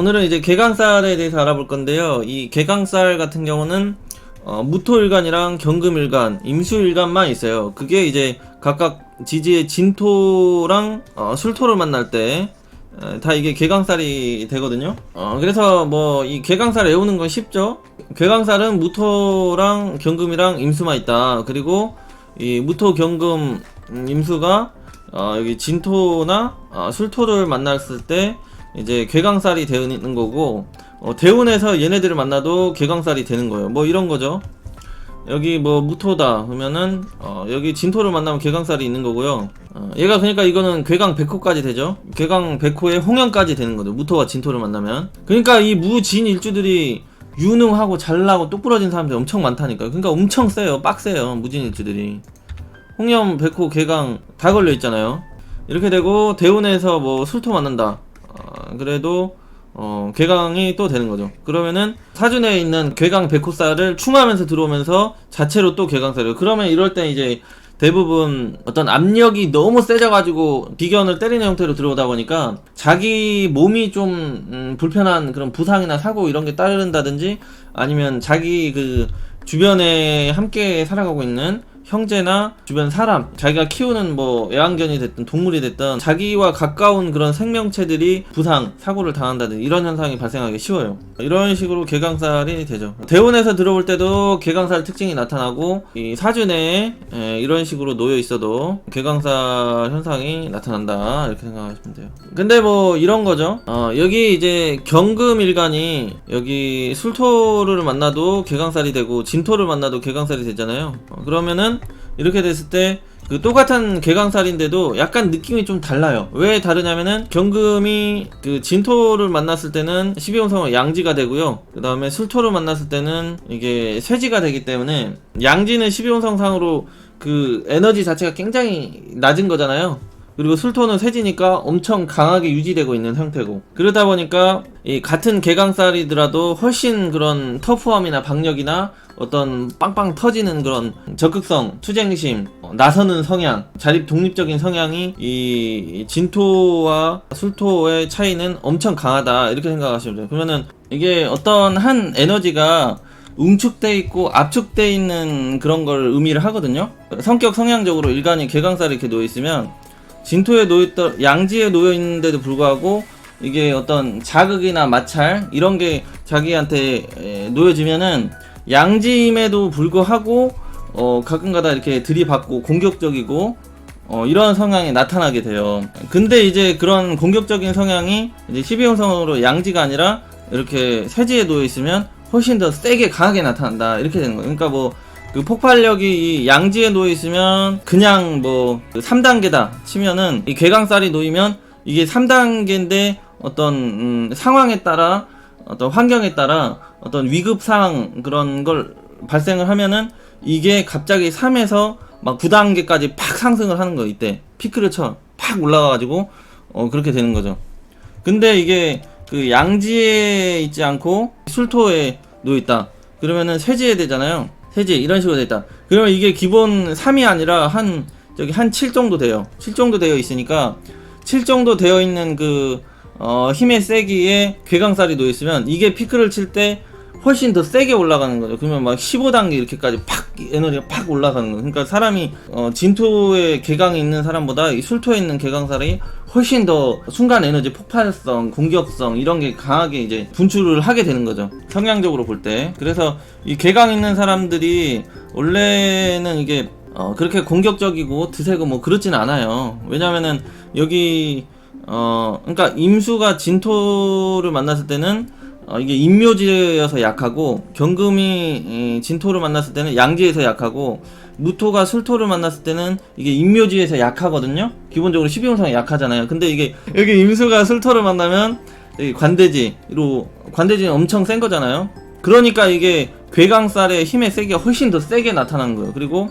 오늘은 이제 개강살에 대해서 알아볼 건데요. 이 개강살 같은 경우는 어, 무토일간이랑 경금일간, 임수일간만 있어요. 그게 이제 각각 지지의 진토랑 어, 술토를 만날 때 다 이게 개강살이 되거든요. 어, 그래서 뭐 이 개강살 외우는 건 쉽죠. 개강살은 무토랑 경금이랑 임수만 있다. 그리고 이 무토 경금 음, 임수가 어, 여기 진토나 어, 술토를 만났을 때 이제 괴강살이 되는 거고 어, 대운에서 얘네들을 만나도 괴강살이 되는 거예요. 뭐 이런 거죠. 여기 뭐 무토다 그러면은 어, 여기 진토를 만나면 괴강살이 있는 거고요. 어, 얘가 그러니까 이거는 괴강 백호까지 되죠. 괴강 백호에 홍연까지 되는 거죠. 무토와 진토를 만나면. 그러니까 이 무진 일주들이 유능하고 잘나고 똑부러진 사람들이 엄청 많다니까요. 그러니까 엄청 세요. 빡세요. 무진 일주들이. 홍염, 백호, 괴강 다 걸려 있잖아요. 이렇게 되고 대운에서 뭐 술토 만난다. 어, 그래도 어, 괴강이 또 되는 거죠. 그러면은 사준에 있는 괴강 백호살을 충하면서 들어오면서 자체로 또 괴강살이에요. 그러면 이럴 때 이제 대부분 어떤 압력이 너무 세져가지고 비견을 때리는 형태로 들어오다 보니까 자기 몸이 좀 음, 불편한 그런 부상이나 사고 이런 게 따른다든지 아니면 자기 그 주변에 함께 살아가고 있는 형제나 주변 사람, 자기가 키우는 뭐 애완견이 됐든 동물이 됐든 자기와 가까운 그런 생명체들이 부상, 사고를 당한다든 이런 현상이 발생하기 쉬워요. 이런 식으로 개강살이 되죠. 대운에서 들어올 때도 개강살 특징이 나타나고 이 사준에 예, 이런 식으로 놓여 있어도 개강살 현상이 나타난다 이렇게 생각하시면 돼요. 근데 뭐 이런 거죠. 어, 여기 이제 경금일간이 여기 술토를 만나도 개강살이 되고 진토를 만나도 개강살이 되잖아요. 어, 그러면은 이렇게 됐을 때 그 똑같은 개강살인데도 약간 느낌이 좀 달라요. 왜 다르냐면은 경금이 그 진토를 만났을 때는 12홍성은 양지가 되고요. 그 다음에 술토를 만났을 때는 이게 쇠지가 되기 때문에 양지는 12홍성 상으로 그 에너지 자체가 굉장히 낮은 거잖아요. 그리고 술토는 쇠지니까 엄청 강하게 유지되고 있는 형태고 그러다 보니까 이 같은 개강살이더라도 훨씬 그런 터프함이나 박력이나 어떤 빵빵 터지는 그런 적극성, 투쟁심, 어, 나서는 성향, 자립 독립적인 성향이 이 진토와 술토의 차이는 엄청 강하다 이렇게 생각하시면 돼요. 그러면은 이게 어떤 한 에너지가 응축돼 있고 압축돼 있는 그런 걸 의미를 하거든요. 성격 성향적으로 일간이 개강살이 이렇게 놓여 있으면 진토에 놓였던 양지에 놓여 있는데도 불구하고 이게 어떤 자극이나 마찰 이런 게 자기한테 에, 놓여지면은 양지임에도 불구하고 어 가끔가다 이렇게 들이받고 공격적이고 어 이런 성향이 나타나게 돼요. 근데 이제 그런 공격적인 성향이 이제 12형성으로 양지가 아니라 이렇게 세지에 놓여 있으면 훨씬 더 세게 강하게 나타난다 이렇게 되는 거예요. 그러니까 뭐 그 폭발력이 이 양지에 놓여 있으면 그냥 뭐 3단계다 치면은 이 괴강살이 놓이면 이게 3단계인데 어떤 음, 상황에 따라 어떤 환경에 따라 어떤 위급 상황 그런 걸 발생을 하면은 이게 갑자기 3에서 막 9단계까지 팍 상승을 하는 거 이때 피크를 쳐 팍 올라가가지고 어 그렇게 되는 거죠. 근데 이게 그 양지에 있지 않고 술토에 놓여 있다. 그러면은 쇠지에 되잖아요. 세지 이런 식으로 돼 있다. 그러면 이게 기본 3이 아니라 한 저기 한 7 정도 돼요. 7 정도 되어 있으니까 7 정도 되어 있는 그 어, 힘의 세기에 괴강살이 놓여 있으면 이게 피크를 칠 때 훨씬 더 세게 올라가는 거죠. 그러면 막 15단계 이렇게까지 팍 에너지가 팍 올라가는 거예요. 그러니까 사람이 어, 진토에 괴강이 있는 사람보다 이 술토에 있는 괴강살이 훨씬 더 순간 에너지 폭발성, 공격성 이런 게 강하게 이제 분출을 하게 되는 거죠. 성향적으로 볼 때. 그래서 이 괴강 있는 사람들이 원래는 이게 어, 그렇게 공격적이고 드세고 뭐 그렇진 않아요. 왜냐면은 여기 어, 그러니까 임수가 진토를 만났을 때는 어, 이게 임묘지여서 약하고 경금이 이, 진토를 만났을 때는 양지에서 약하고 무토가 술토를 만났을 때는 이게 임묘지에서 약하거든요. 기본적으로 12홍성이 약하잖아요. 근데 이게 여기 임수가 술토를 만나면 관대지로 관대지는 엄청 센 거잖아요. 그러니까 이게 괴강살의 힘의 세기가 훨씬 더 세게 나타나는 거예요. 그리고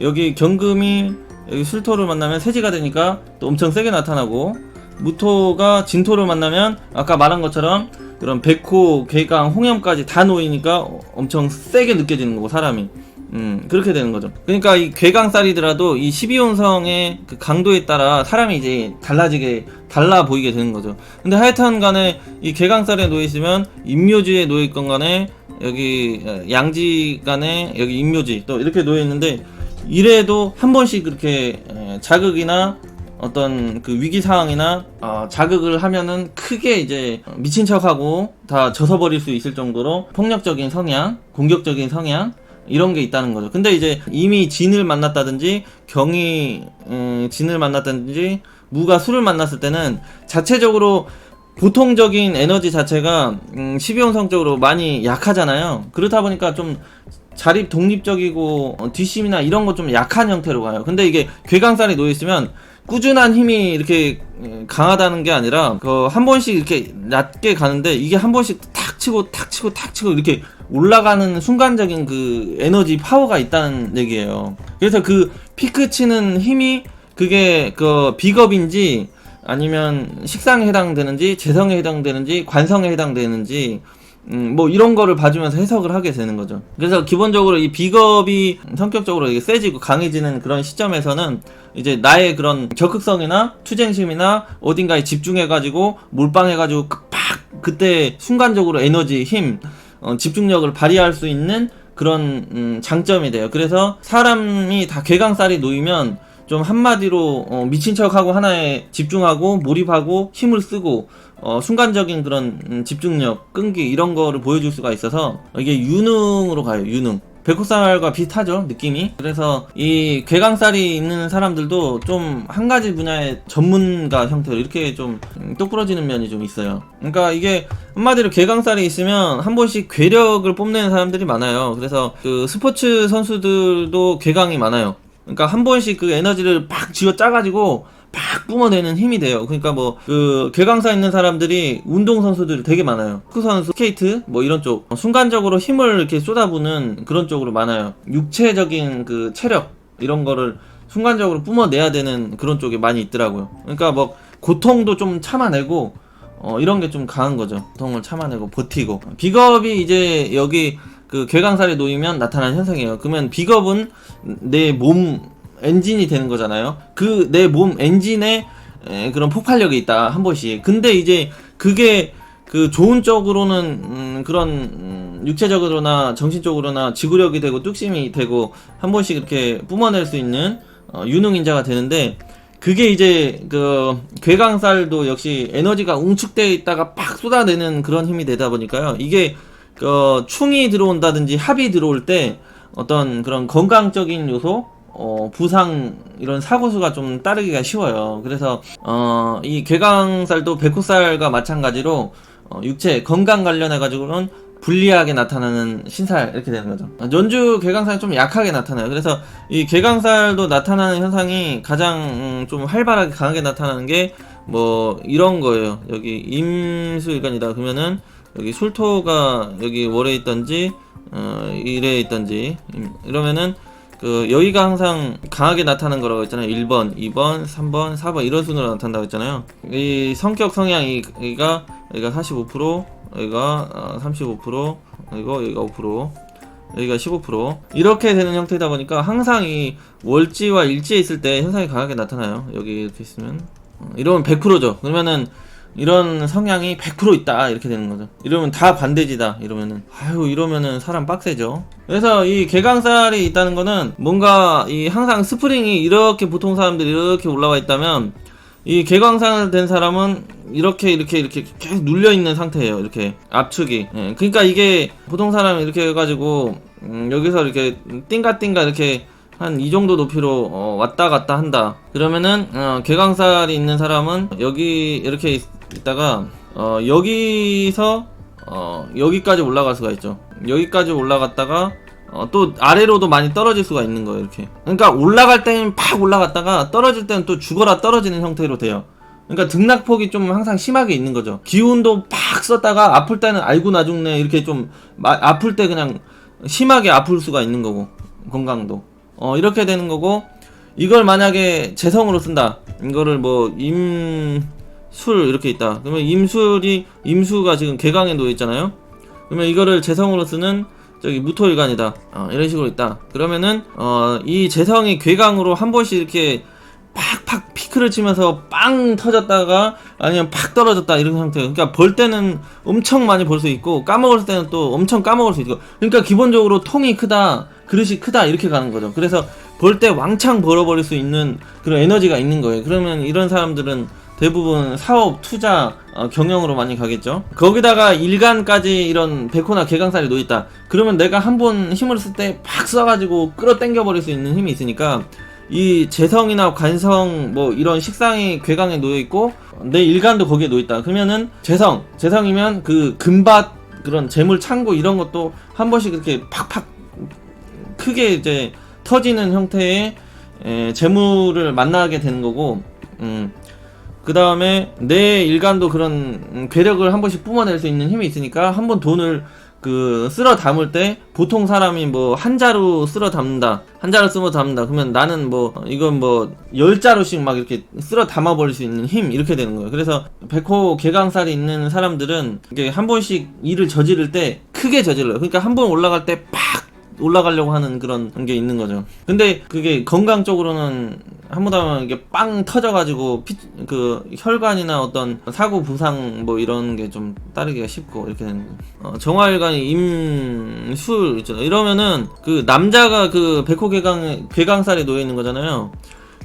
여기 경금이 여기 술토를 만나면 세지가 되니까 또 엄청 세게 나타나고 무토가 진토를 만나면 아까 말한 것처럼 그런 백호, 괴강, 홍염까지 다 놓이니까 엄청 세게 느껴지는 거고 사람이 음, 그렇게 되는 거죠. 그러니까 이 괴강살이더라도 이 12혼성의 그 강도에 따라 사람이 이제 달라지게, 달라 보이게 되는 거죠. 근데 하여튼 간에 이 괴강살에 놓여 있으면 임묘지에 놓여 있건 간에 여기 어, 양지 간에 여기 임묘지 또 이렇게 놓여 있는데 이래도 한 번씩 그렇게 에, 자극이나 어떤 그 위기 상황이나 어, 자극을 하면은 크게 이제 미친 척하고 다 젖어버릴 수 있을 정도로 폭력적인 성향, 공격적인 성향 이런 게 있다는 거죠. 근데 이제 이미 진을 만났다든지 경이 음, 진을 만났다든지 무가 술을 만났을 때는 자체적으로 보통적인 에너지 자체가 음, 12혼성적으로 많이 약하잖아요. 그렇다 보니까 좀 자립 독립적이고 어, 뒷심이나 이런 거 좀 약한 형태로 가요. 근데 이게 괴강살이 놓여 있으면 꾸준한 힘이 이렇게 음, 강하다는 게 아니라 그 한 번씩 이렇게 낮게 가는데 이게 한 번씩 탁 치고 탁 치고 탁 치고 이렇게 올라가는 순간적인 그 에너지 파워가 있다는 얘기예요. 그래서 그 피크 치는 힘이 그게 그 비겁인지 아니면 식상에 해당되는지 재성에 해당되는지 관성에 해당되는지 음, 뭐 이런 거를 봐주면서 해석을 하게 되는 거죠. 그래서 기본적으로 이 비겁이 성격적으로 이게 세지고 강해지는 그런 시점에서는 이제 나의 그런 적극성이나 투쟁심이나 어딘가에 집중해가지고 몰빵해가지고 그- 팍 그때 순간적으로 에너지, 힘, 어, 집중력을 발휘할 수 있는 그런 음, 장점이 돼요. 그래서 사람이 다 괴강살이 놓이면 좀 한마디로 어, 미친 척하고 하나에 집중하고 몰입하고 힘을 쓰고 어, 순간적인 그런 음, 집중력, 끈기 이런 거를 보여줄 수가 있어서 이게 유능으로 가요. 유능. 백호살과 비슷하죠 느낌이 그래서 이 괴강살이 있는 사람들도 좀 한 가지 분야의 전문가 형태로 이렇게 좀 음, 똑부러지는 면이 좀 있어요 그러니까 이게 한마디로 괴강살이 있으면 한 번씩 괴력을 뽐내는 사람들이 많아요 그래서 그 스포츠 선수들도 괴강이 많아요 그러니까 한 번씩 그 에너지를 팍 쥐어 짜가지고 팍 뿜어내는 힘이 돼요. 그러니까 뭐그 괴강사 있는 사람들이 운동 선수들이 되게 많아요. 크 선수, 스케이트 뭐 이런 쪽 어, 순간적으로 힘을 이렇게 쏟아부는 그런 쪽으로 많아요. 육체적인 그 체력 이런 거를 순간적으로 뿜어내야 되는 그런 쪽이 많이 있더라고요. 그러니까 뭐 고통도 좀 참아내고 어 이런 게 좀 강한 거죠. 고통을 참아내고 버티고 비겁이 이제 여기 그 괴강살에 놓이면 나타나는 현상이에요. 그러면 비겁은 내 몸 엔진이 되는 거잖아요. 그 내 몸 엔진에 에, 그런 폭발력이 있다 한 번씩. 근데 이제 그게 그 좋은 쪽으로는 음, 그런 음, 육체적으로나 정신적으로나 지구력이 되고 뚝심이 되고 한 번씩 이렇게 뿜어낼 수 있는 어, 유능 인자가 되는데 그게 이제 그 괴강살도 역시 에너지가 웅축되어 있다가 팍 쏟아내는 그런 힘이 되다 보니까요. 이게 그 충이 들어온다든지 합이 들어올 때 어떤 그런 건강적인 요소 어, 부상 이런 사고수가 좀 따르기가 쉬워요. 그래서 어, 이 괴강살도 백호살과 마찬가지로 어, 육체 건강 관련해 가지고는 불리하게 나타나는 신살 이렇게 되는 거죠. 연주 괴강살이 좀 약하게 나타나요. 그래서 이 괴강살도 나타나는 현상이 가장 음, 좀 활발하게 강하게 나타나는 게 뭐 이런 거예요. 여기 임수일간이다 그러면은 여기 술토가 여기 월에 있던지 어, 일에 있던지 음, 이러면은 그 여기가 항상 강하게 나타나는 거라고 했잖아요. 1번, 2번, 3번, 4번 이런 순으로 나타난다고 했잖아요. 이 성격 성향이 여기가 여기가 45%, 여기가 어, 35%, 그리고 여기가 5%. 여기가 15% 이렇게 되는 형태다 보니까 항상 이 월지와 일지에 있을 때 현상이 강하게 나타나요. 여기 이렇게 있으면 어, 이러면 100%죠. 그러면은 이런 성향이 100% 있다 이렇게 되는 거죠. 이러면 다 반대지다 이러면은 아유 이러면은 사람 빡세죠. 그래서 이 개강살이 있다는 거는 뭔가 이 항상 스프링이 이렇게 보통 사람들이 이렇게 올라와 있다면 이 개강살 된 사람은 이렇게 이렇게 이렇게 계속 눌려 있는 상태예요. 이렇게 압축이. 예, 그러니까 이게 보통 사람이 이렇게 해가지고 음, 여기서 이렇게 띵가띵가 이렇게 한 이 정도 높이로 어, 왔다 갔다 한다. 그러면은 어, 개강살이 있는 사람은 여기 이렇게 있, 있다가 어, 여기서 어, 여기까지 올라갈 수가 있죠. 여기까지 올라갔다가 어, 또 아래로도 많이 떨어질 수가 있는 거예요. 이렇게. 그러니까 올라갈 때는 팍 올라갔다가 떨어질 때는 또 죽어라 떨어지는 형태로 돼요. 그러니까 등락폭이 좀 항상 심하게 있는 거죠. 기운도 팍 썼다가 아플 때는 알고 나중네 이렇게 좀 마- 아플 때 그냥 심하게 아플 수가 있는 거고 건강도 어 이렇게 되는 거고 이걸 만약에 재성으로 쓴다 이거를 뭐 임 술 이렇게 있다. 그러면 임술이 임수가 지금 개강에 놓여 있잖아요. 그러면 이거를 재성으로 쓰는 저기 무토일간이다. 어, 이런 식으로 있다. 그러면은 어, 이 재성이 괴강으로 한 번씩 이렇게 팍팍 피크를 치면서 빵 터졌다가 아니면 팍 떨어졌다 이런 상태. 그러니까 벌 때는 엄청 많이 벌 수 있고 까먹을 때는 또 엄청 까먹을 수 있고. 그러니까 기본적으로 통이 크다 그릇이 크다 이렇게 가는 거죠. 그래서 벌 때 왕창 벌어버릴 수 있는 그런 에너지가 있는 거예요. 그러면 이런 사람들은 대부분 사업, 투자, 어, 경영으로 많이 가겠죠. 거기다가 일간까지 이런 백호나 개강살이 놓있다. 그러면 내가 한 번 힘을 쓸 때 팍 써가지고 끌어당겨 버릴 수 있는 힘이 있으니까 이 재성이나 관성 뭐 이런 식상이 괴강에 놓여 있고 내 일간도 거기에 놓여 있다. 그러면은 재성, 재성이면 그 금밭 그런 재물 창고 이런 것도 한 번씩 이렇게 팍팍 크게 이제 터지는 형태의 에, 재물을 만나게 되는 거고, 음, 그 다음에 내 일간도 그런 음, 괴력을 한 번씩 뿜어낼 수 있는 힘이 있으니까 한 번 돈을 그 쓸어 담을 때 보통 사람이 뭐 한 자루 쓸어 담는다. 한 자루 쓸어 담는다. 그러면 나는 뭐 이건 뭐 열 자루씩 막 이렇게 쓸어 담아 버릴 수 있는 힘 이렇게 되는 거예요. 그래서 백호 개강살이 있는 사람들은 이게 한 번씩 일을 저지를 때 크게 저질러요. 그러니까 한 번 올라갈 때팍 올라가려고 하는 그런 게 있는 거죠. 근데 그게 건강적으로는 한무다면 이게 빵 터져가지고 피, 그 혈관이나 어떤 사고 부상 뭐 이런 게 좀 따르기가 쉽고 이렇게 되는. 어, 정화혈관이 임술 있잖아요. 이러면은 그 남자가 그 백호개강 괴강살에 놓여 있는 거잖아요.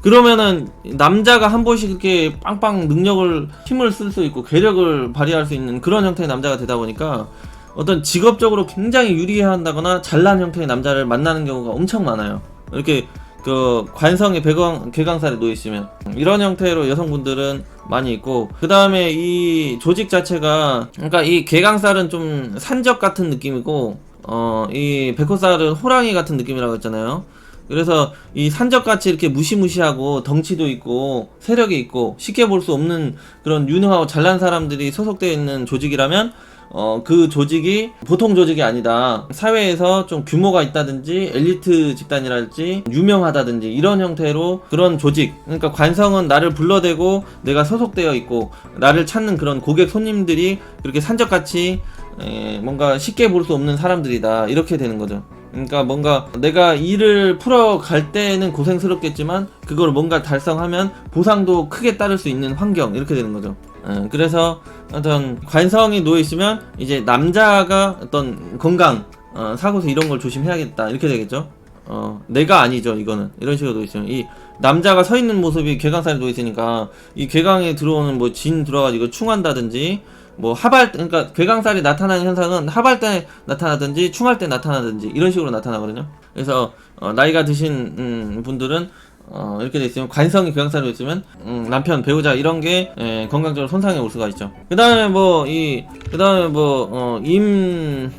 그러면은 남자가 한 번씩 이렇게 빵빵 능력을 힘을 쓸 수 있고 괴력을 발휘할 수 있는 그런 형태의 남자가 되다 보니까 어떤 직업적으로 굉장히 유리한다거나 잘난 형태의 남자를 만나는 경우가 엄청 많아요. 이렇게 그 관성의 배광 괴강살에 놓여 있으면 이런 형태로 여성분들은 많이 있고 그 다음에 이 조직 자체가 그러니까 이 괴강살은 좀 산적 같은 느낌이고 어 이 백호살은 호랑이 같은 느낌이라고 했잖아요. 그래서 이 산적같이 이렇게 무시무시하고 덩치도 있고 세력이 있고 쉽게 볼 수 없는 그런 유능하고 잘난 사람들이 소속되어 있는 조직이라면 어, 그 조직이 보통 조직이 아니다. 사회에서 좀 규모가 있다든지 엘리트 집단이랄지 유명하다든지 이런 형태로 그런 조직. 그러니까 관성은 나를 불러대고 내가 소속되어 있고 나를 찾는 그런 고객 손님들이 그렇게 산적같이 에, 뭔가 쉽게 볼 수 없는 사람들이다. 이렇게 되는 거죠. 그러니까 뭔가 내가 일을 풀어 갈 때는 고생스럽겠지만 그걸 뭔가 달성하면 보상도 크게 따를 수 있는 환경 이렇게 되는 거죠. 어, 그래서 어떤 관성이 놓여 있으면 이제 남자가 어떤 건강 어, 사고서 이런 걸 조심해야겠다 이렇게 되겠죠. 어, 내가 아니죠 이거는 이런 식으로 놓여 있으면 이 남자가 서 있는 모습이 괴강살이 놓여 있으니까 이 괴강에 들어오는 뭐 진 들어가지고 충한다든지 뭐 하발 그러니까 괴강살이 나타나는 현상은 하발 때 나타나든지 충할 때 나타나든지 이런 식으로 나타나거든요. 그래서 어, 나이가 드신 음, 분들은 어, 이렇게 돼 있으면 관성이 괴강살이 있으면 음, 남편 배우자 이런 게 에, 건강적으로 손상이 올 수가 있죠. 그 다음에 뭐 이 그 다음에 뭐 어, 임경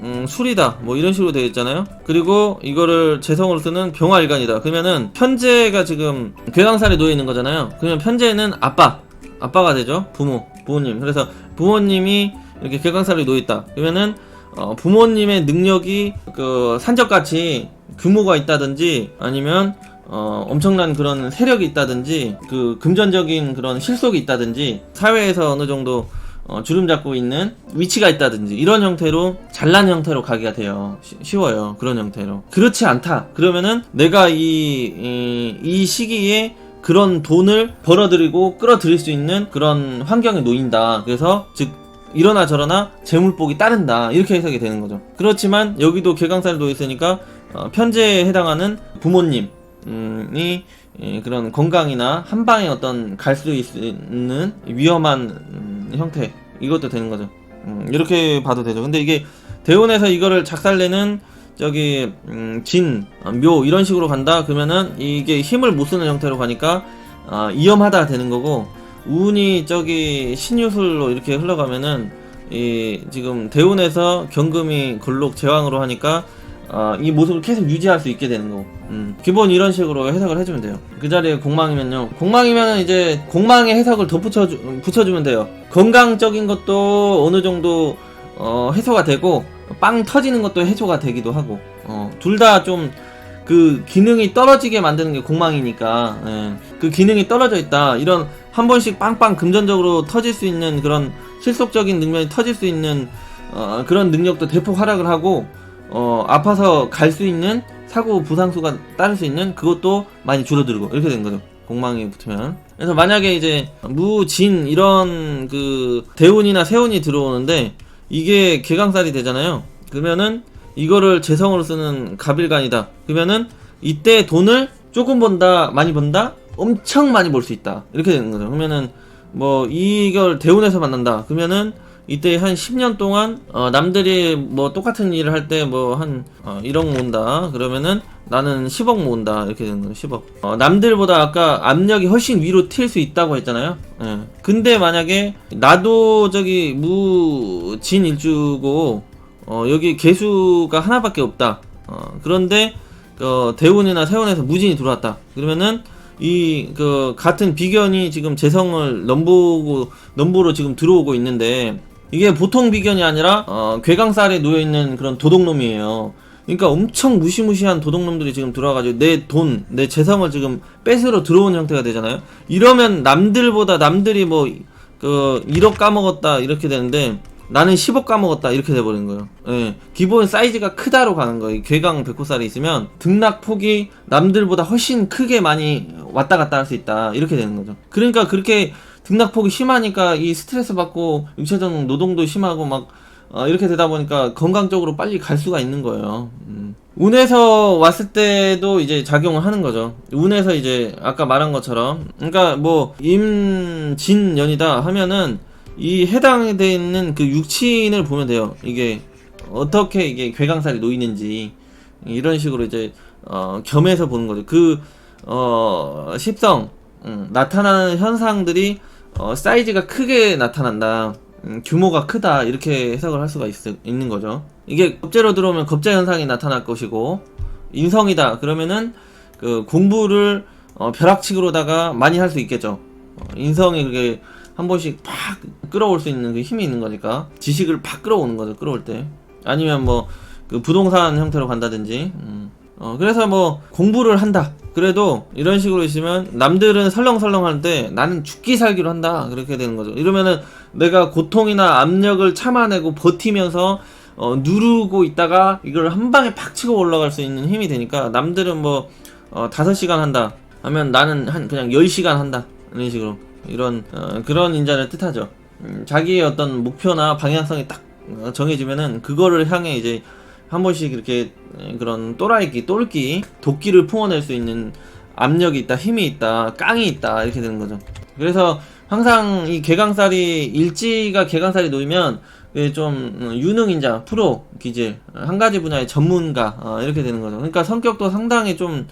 음, 술이다 뭐 이런 식으로 되어 있잖아요. 그리고 이거를 재성으로 쓰는 병화일간이다. 그러면은 편제가 지금 괴강살에 놓여 있는 거잖아요. 그러면 편제는 아빠 아빠가 되죠. 부모, 부모님. 그래서 부모님이 이렇게 격강살이 놓여 있다. 그러면은 어, 부모님의 능력이 그 산적같이 규모가 있다든지 아니면 어, 엄청난 그런 세력이 있다든지 그 금전적인 그런 실속이 있다든지 사회에서 어느 정도 어, 주름 잡고 있는 위치가 있다든지 이런 형태로 잘난 형태로 가기가 돼요. 쉬, 쉬워요. 그런 형태로. 그렇지 않다. 그러면은 내가 이, 이, 이 시기에 그런 돈을 벌어들이고 끌어들일 수 있는 그런 환경에 놓인다. 그래서 즉 이러나 저러나 재물복이 따른다. 이렇게 해석이 되는 거죠. 그렇지만 여기도 개강살이 놓여 있으니까 어, 편제에 해당하는 부모님이 예, 그런 건강이나 한 방에 어떤 갈 수 있는 위험한 음, 형태 이것도 되는 거죠. 음, 이렇게 봐도 되죠. 근데 이게 대원에서 이거를 작살내는 저기 음, 진, 어, 묘 이런 식으로 간다 그러면은 이게 힘을 못 쓰는 형태로 가니까 아, 위험하다 되는 거고 운이 저기 신유술로 이렇게 흘러가면은 이 지금 대운에서 경금이 걸록 제왕으로 하니까 아, 이 모습을 계속 유지할 수 있게 되는 거고. 음, 기본 이런 식으로 해석을 해주면 돼요. 그 자리에 공망이면요. 공망이면은 이제 공망의 해석을 덧붙여 붙여주면 돼요. 건강적인 것도 어느 정도 어, 해소가 되고 빵 터지는 것도 해소가 되기도 하고. 어, 둘 다 좀 그 기능이 떨어지게 만드는 게 공망이니까 예. 그 기능이 떨어져 있다. 이런 한 번씩 빵빵 금전적으로 터질 수 있는 그런 실속적인 능력이 터질 수 있는 어, 그런 능력도 대폭 하락을 하고 어, 아파서 갈 수 있는 사고 부상수가 따를 수 있는 그것도 많이 줄어들고 이렇게 된 거죠. 공망이 붙으면. 그래서 만약에 이제 무진 이런 그 대운이나 세운이 들어오는데 이게 개강살이 되잖아요. 그러면은 이거를 재성으로 쓰는 갑일간이다. 그러면은 이때 돈을 조금 번다, 많이 번다, 엄청 많이 벌 수 있다. 이렇게 되는 거죠. 그러면은 뭐 이걸 대운에서 만난다. 그러면은 이때 한 10년 동안 어, 남들이 뭐 똑같은 일을 할 때 뭐한 어, 1억 모은다. 그러면은 나는 10억 모은다. 이렇게 되는 거죠. 10억. 어, 남들보다 아까 압력이 훨씬 위로 튈 수 있다고 했잖아요. 예. 근데 만약에 나도 저기 무진 일주고 어, 여기 개수가 하나밖에 없다. 어, 그런데 어, 대운이나 세운에서 무진이 들어왔다. 그러면은 이 그 같은 비견이 지금 재성을 넘보고 넘보로 지금 들어오고 있는데 이게 보통 비견이 아니라 어, 괴강살에 놓여 있는 그런 도둑놈이에요. 그러니까 엄청 무시무시한 도둑놈들이 지금 들어와가지고 내 돈, 내 재성을 지금 뺏으러 들어온 형태가 되잖아요. 이러면 남들보다 남들이 뭐 그 1억 까먹었다 이렇게 되는데 나는 10억 까먹었다 이렇게 돼버리는 거예요. 예. 기본 사이즈가 크다로 가는 거예요. 이 괴강 백호살이 있으면 등락 폭이 남들보다 훨씬 크게 많이 왔다 갔다 할 수 있다 이렇게 되는 거죠. 그러니까 그렇게 등락 폭이 심하니까 이 스트레스 받고 육체적 노동도 심하고 막 어, 이렇게 되다 보니까 건강적으로 빨리 갈 수가 있는 거예요. 음. 운에서 왔을 때도 이제 작용을 하는 거죠. 운에서 이제 아까 말한 것처럼, 그러니까 뭐 임진년이다 하면은 이 해당돼 있는 그 육친을 보면 돼요. 이게 어떻게 이게 괴강살이 놓이는지 이런 식으로 이제 어, 겸해서 보는 거죠. 그 어, 십성 음, 나타나는 현상들이 어, 사이즈가 크게 나타난다. 음, 규모가 크다 이렇게 해석을 할 수가 있, 있는 거죠. 이게 겁재로 들어오면 겁재 현상이 나타날 것이고 인성이다 그러면은 그 공부를 어, 벼락치기로다가 많이 할 수 있겠죠. 어, 인성이 그게 한 번씩 팍 끌어올 수 있는 그 힘이 있는 거니까 지식을 팍 끌어오는 거죠. 끌어올 때 아니면 뭐 그 부동산 형태로 간다든지. 음. 어, 그래서 뭐 공부를 한다. 그래도 이런 식으로 있으면 남들은 설렁설렁 하는데 나는 죽기 살기로 한다. 그렇게 되는 거죠. 이러면은 내가 고통이나 압력을 참아내고 버티면서 어, 누르고 있다가 이걸 한 방에 팍 치고 올라갈 수 있는 힘이 되니까 남들은 뭐 어, 5시간 한다 하면 나는 한 그냥 10시간 한다. 이런 식으로 이런 어, 그런 인자를 뜻하죠. 음, 자기의 어떤 목표나 방향성이 딱 어, 정해지면은 그거를 향해 이제 한 번씩 이렇게 에, 그런 또라이기, 똘끼, 도끼를 품어낼 수 있는 압력이 있다, 힘이 있다, 깡이 있다 이렇게 되는 거죠. 그래서 항상 이 개강살이 일지가 개강살이 놓이면 그게 좀 어, 유능 인자, 프로, 기질 한 가지 분야의 전문가 어, 이렇게 되는 거죠. 그러니까 성격도 상당히 좀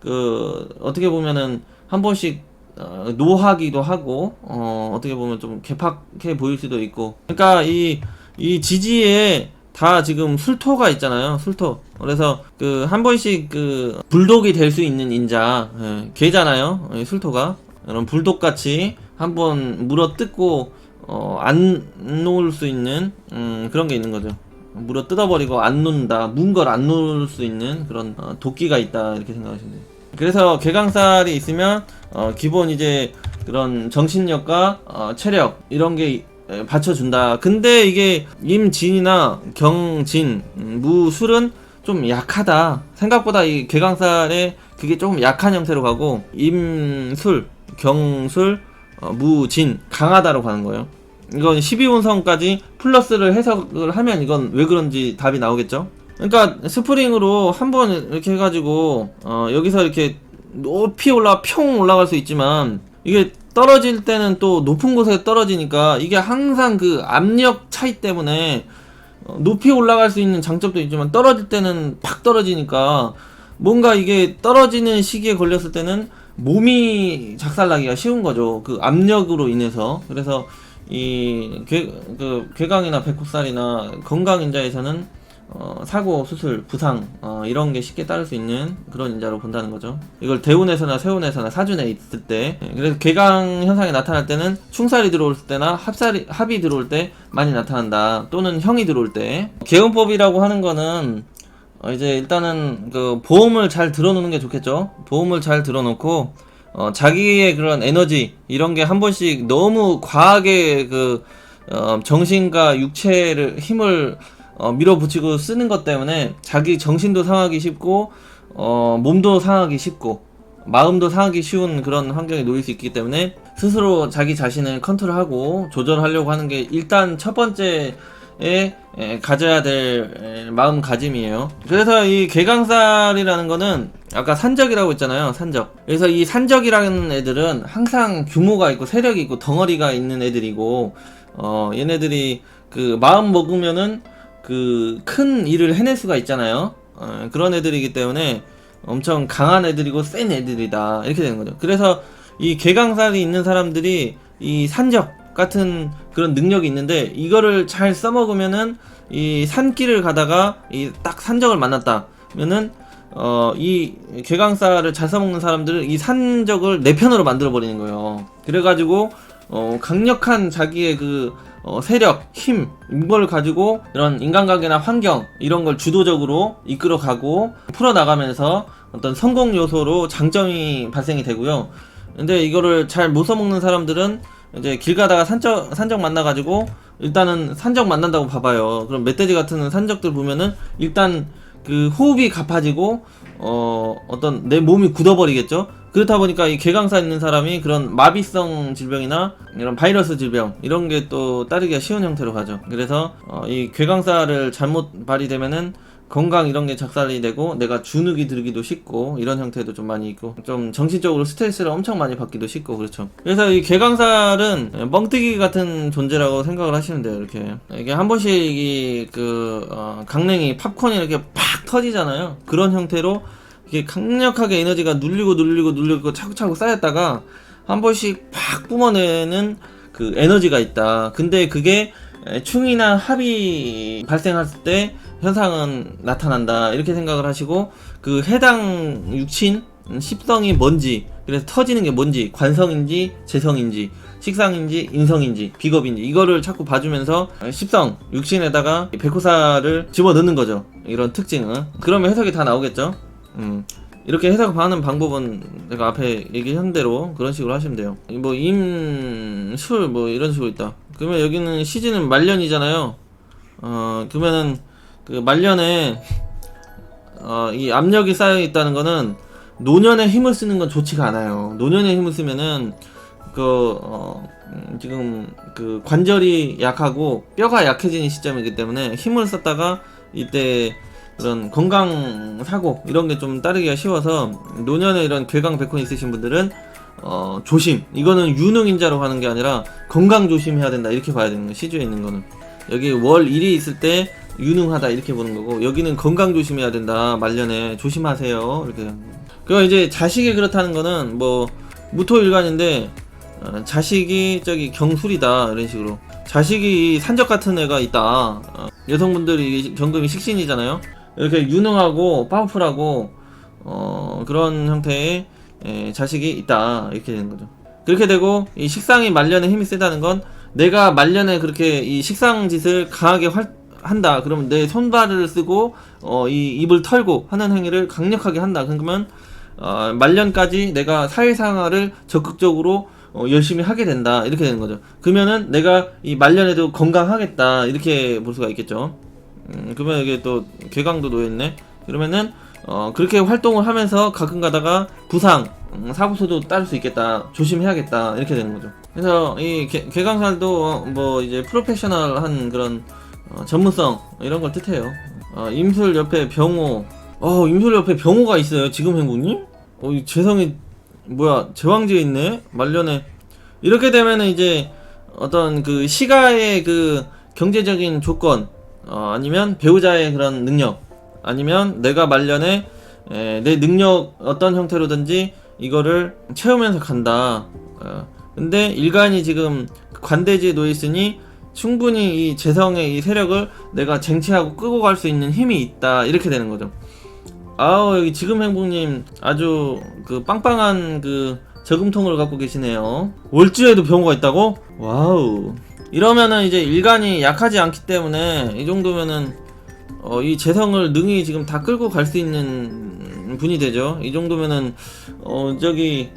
그 어떻게 보면은 한 번씩 어, 노하기도 하고 어, 어떻게 보면 좀 개팍해 보일 수도 있고 그러니까 이 이 지지에 다 지금 술토가 있잖아요 술토. 그래서 그 한 번씩 그 불독이 될 수 있는 인자 예, 개잖아요 이 술토가. 이런 불독 같이 한 번 물어 뜯고 어, 안 놓을 수 있는 음, 그런 게 있는 거죠. 물어 뜯어버리고 안 놓는다 문 걸 안 놓을 수 있는 그런 어, 도끼가 있다 이렇게 생각하시면 돼요. 그래서 개강살이 있으면 어, 기본 이제 그런 정신력과 어, 체력 이런 게 에, 받쳐준다. 근데 이게 임진이나 경진, 음, 무술은 좀 약하다. 생각보다 이 개강살에 그게 조금 약한 형태로 가고 임술, 경술, 어, 무진 강하다로 가는 거예요. 이건 12운성까지 플러스를 해석을 하면 이건 왜 그런지 답이 나오겠죠? 그러니까 스프링으로 한 번 이렇게 해가지고 어, 여기서 이렇게 높이 올라 평 올라갈 수 있지만 이게 떨어질 때는 또 높은 곳에 떨어지니까 이게 항상 그 압력 차이 때문에 어, 높이 올라갈 수 있는 장점도 있지만 떨어질 때는 팍 떨어지니까 뭔가 이게 떨어지는 시기에 걸렸을 때는 몸이 작살나기가 쉬운 거죠. 그 압력으로 인해서. 그래서 이 괴, 그 괴강이나 백호살이나 건강인자에서는 어, 사고, 수술, 부상 어, 이런 게 쉽게 따를 수 있는 그런 인자로 본다는 거죠. 이걸 대운에서나 세운에서나 사준에 있을 때 예, 그래서 개강 현상이 나타날 때는 충살이 들어올 때나 합살이 합이 들어올 때 많이 나타난다. 또는 형이 들어올 때 개운법이라고 하는 거는 어, 이제 일단은 그 보험을 잘 들어놓는 게 좋겠죠. 보험을 잘 들어놓고 어, 자기의 그런 에너지 이런 게 한 번씩 너무 과하게 그 어, 정신과 육체를 힘을 어, 밀어붙이고 쓰는 것 때문에 자기 정신도 상하기 쉽고 어, 몸도 상하기 쉽고 마음도 상하기 쉬운 그런 환경에 놓일 수 있기 때문에 스스로 자기 자신을 컨트롤하고 조절하려고 하는 게 일단 첫 번째에 에, 가져야 될 에, 마음가짐이에요. 그래서 이 개강살이라는 거는 아까 산적이라고 했잖아요. 산적. 그래서 이 산적이라는 애들은 항상 규모가 있고 세력이 있고 덩어리가 있는 애들이고 어 얘네들이 그 마음 먹으면은 그 큰 일을 해낼 수가 있잖아요. 어, 그런 애들이기 때문에 엄청 강한 애들이고 센 애들이다 이렇게 되는 거죠. 그래서 이 개강살이 있는 사람들이 이 산적 같은 그런 능력이 있는데 이거를 잘 써먹으면은 이 산길을 가다가 이 딱 산적을 만났다면은 어 이 개강살을 잘 써먹는 사람들은 이 산적을 내 편으로 만들어 버리는 거예요. 그래가지고 어 강력한 자기의 그 어, 세력, 힘, 이걸 가지고 이런 인간관계나 환경 이런 걸 주도적으로 이끌어가고 풀어나가면서 어떤 성공 요소로 장점이 발생이 되고요. 근데 이거를 잘 못 써먹는 사람들은 이제 길 가다가 산적 산적 만나가지고 일단은 산적 만난다고 봐봐요. 그럼 멧돼지 같은 산적들 보면은 일단 그 호흡이 가파지고 어 어떤 내 몸이 굳어버리겠죠. 그렇다 보니까 이 개강사 있는 사람이 그런 마비성 질병이나 이런 바이러스 질병 이런 게 또 따르기가 쉬운 형태로 가죠. 그래서 어, 이 괴강사를 잘못 발휘되면은 건강 이런 게 작살이 되고 내가 주눅이 들기도 쉽고 이런 형태도 좀 많이 있고 좀 정신적으로 스트레스를 엄청 많이 받기도 쉽고 그렇죠. 그래서 이 개강살은 뻥뜨기 같은 존재라고 생각을 하시면 돼요. 이렇게 이게 한 번씩 이그 어, 강냉이 팝콘이 이렇게 팍 터지잖아요. 그런 형태로 이게 강력하게 에너지가 눌리고 눌리고 눌리고 차곡차곡 쌓였다가 한 번씩 팍 뿜어내는 그 에너지가 있다. 근데 그게 에, 충이나 합이 발생했을 때 현상은 나타난다. 이렇게 생각을 하시고 그 해당 육친 음, 십성이 뭔지 그래서 터지는 게 뭔지 관성인지 재성인지 식상인지 인성인지 비겁인지 이거를 자꾸 봐주면서 십성 육신에다가 백호사를 집어넣는 거죠 이런 특징은 그러면 해석이 다 나오겠죠 음. 이렇게 해석하는 방법은 내가 앞에 얘기한 대로 그런 식으로 하시면 돼요. 뭐 임술 뭐 이런 식으로 있다. 그러면 여기는 시즌은 말년이잖아요. 어 그러면은 그 말년에 어 이 압력이 쌓여 있다는 거는 노년에 힘을 쓰는 건 좋지가 않아요. 노년에 힘을 쓰면은 그 어, 음, 지금 그 관절이 약하고 뼈가 약해지는 시점이기 때문에 힘을 썼다가 이때 그런 건강 사고 이런 게 좀 따르기가 쉬워서 노년에 이런 괴강 백혼 있으신 분들은 어 조심. 이거는 유능인자로 하는 게 아니라 건강 조심해야 된다. 이렇게 봐야 되는 거 시주에 있는 거는. 여기 월 1이 있을 때 유능하다. 이렇게 보는 거고 여기는 건강 조심해야 된다. 말년에 조심하세요. 이렇게. 그럼 이제 자식이 그렇다는 거는 뭐 무토일간인데 어, 자식이 저기 경술이다. 이런 식으로. 자식이 산적 같은 애가 있다. 어, 여성분들이 경금이 식신이잖아요 이렇게 유능하고 파워풀하고 어, 그런 형태의 에, 자식이 있다 이렇게 되는 거죠. 그렇게 되고 이 식상이 말년에 힘이 세다는 건 내가 말년에 그렇게 이 식상 짓을 강하게 활, 한다. 그러면 내 손발을 쓰고 어, 이 입을 털고 하는 행위를 강력하게 한다. 그러면 어, 말년까지 내가 사회생활을 적극적으로 어, 열심히 하게 된다. 이렇게 되는 거죠. 그러면은 내가 이 말년에도 건강하겠다. 이렇게 볼 수가 있겠죠. 음, 그러면 이게 또 괴강도 놓여있네. 그러면은 어, 그렇게 활동을 하면서 가끔 가다가 부상, 음, 사고소도 따를 수 있겠다. 조심해야겠다. 이렇게 되는 거죠. 그래서 이 개, 개강살도 어, 뭐 이제 프로페셔널한 그런 어, 전문성 이런 걸 뜻해요. 어, 임술 옆에 병호. 어, 임술 옆에 병호가 있어요. 지금 행국님? 어, 이 재성이 뭐야 제왕지에 있네. 말년에 이렇게 되면은 이제 어떤 그 시가의 그 경제적인 조건 어, 아니면 배우자의 그런 능력 아니면 내가 말년에 에, 내 능력 어떤 형태로든지 이거를 채우면서 간다. 어, 근데 일간이 지금 관대지에 놓여 있으니 충분히 이 재성의 이 세력을 내가 쟁취하고 끄고 갈 수 있는 힘이 있다. 이렇게 되는 거죠. 아우 여기 지금 행복님 아주 그 빵빵한 그 저금통을 갖고 계시네요. 월주에도 병호가 있다고? 와우. 이러면은 이제 일간이 약하지 않기 때문에 이 정도면은 어, 이 재성을 능히 지금 다 끌고 갈 수 있는 분이 되죠. 이 정도면은 어, 저기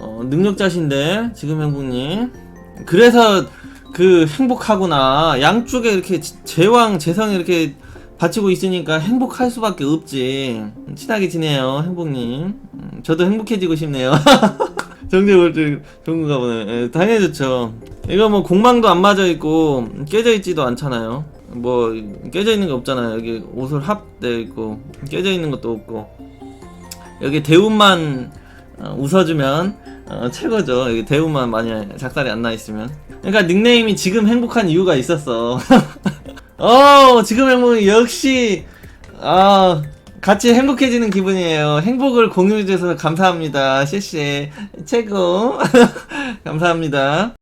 어, 능력자신데 지금 행복님. 그래서 그 행복하구나. 양쪽에 이렇게 지- 제왕 재성이 이렇게 바치고 있으니까 행복할 수밖에 없지. 친하게 지내요, 행복님. 음, 저도 행복해지고 싶네요. 정재월주 좋은가 보네. 예, 당연히 좋죠. 이거 뭐 공망도 안 맞아 있고 깨져 있지도 않잖아요. 뭐 깨져 있는 게 없잖아요. 여기 옷을 합돼 있고 깨져 있는 것도 없고 여기 대운만 어, 웃어주면 어, 최고죠. 여기 대운만 많이 작살이 안 나 있으면. 그러니까 닉네임이 지금 행복한 이유가 있었어. 어 지금 행복이 역시 아 같이 행복해지는 기분이에요. 행복을 공유해 주셔서 감사합니다. 씨씨 최고 감사합니다.